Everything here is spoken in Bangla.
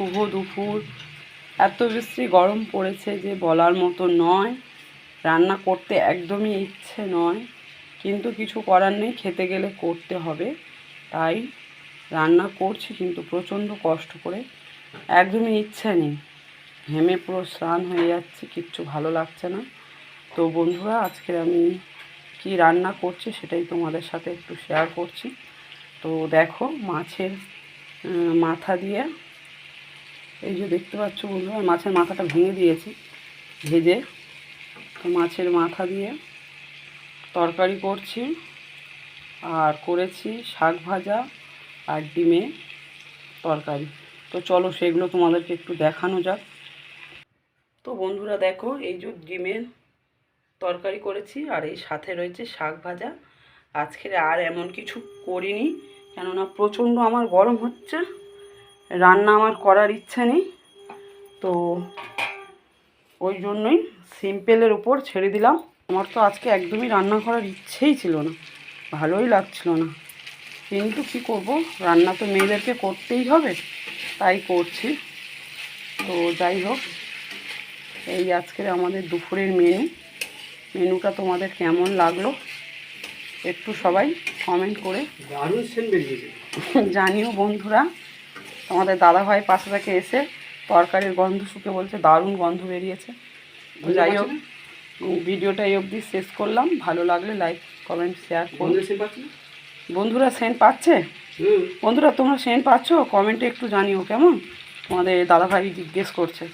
শুভ দুপুর। এত বেশি গরম পড়েছে যে বলার মতো নয়। রান্না করতে একদমই ইচ্ছে নয়। কিন্তু কিছু করার নেই, খেতে গেলে করতে হবে। তাই রান্না করছি কিন্তু প্রচণ্ড কষ্ট করে। একদমই ইচ্ছে নেই। হেমে পুরো স্নান হয়ে যাচ্ছে, কিচ্ছু ভালো লাগছে না। তো বন্ধুরা আজকে আমি কি রান্না করছি সেটাই তোমাদের সাথে একটু শেয়ার করছি। তো দেখো, মাছের মাথা দিয়ে এই যে দেখতে পাচ্ছ বন্ধুরা মাছের মাথাটা ভেঙে দিয়েছি, ভেজে। তো মাছের মাথা দিয়ে তরকারি করছি, আর করেছি শাক ভাজা আর ডিমে তরকারি। তো চলো সেগুলো তোমাদেরকে একটু দেখানো যাক। তো বন্ধুরা দেখো, এই যে ডিমের তরকারি করেছি, আর এই সাথে রয়েছে শাক ভাজা। আজকের আর এমন কিছু করিনি, কেননা প্রচণ্ড আমার গরম হচ্ছে। রান্না আমার করার ইচ্ছা নেই। তো ওই জন্যই সিম্পলের উপর ছেড়ে দিলাম। আমার তো আজকে একদমই রান্না করার ইচ্ছেই ছিল না। ভালোই লাগছিল না। কিন্তু কি করব? রান্না তো মেয়েদেরকে করতেই হবে। তাই করছি। তো যাই হোক এই আজকের আমাদের দুপুরের মেনু। মেনুটা তোমাদের কেমন লাগল? একটু সবাই কমেন্ট করে জানিও বন্ধুরা। তোমাদের দাদাভাই পাশে থেকে এসে তরকারির গন্ধ শুকে বলছে দারুণ গন্ধ বেরিয়েছে। যাই হোক ভিডিওটা এই অবধি শেষ করলাম। ভালো লাগলে লাইক কমেন্ট শেয়ার? বন্ধুরা সেন্ট পাচ্ছে বন্ধুরা তোমরা সেন্ট পাচ্ছ? কমেন্টে একটু জানিও কেমন? তোমাদের দাদাভাই জিজ্ঞেস করছে।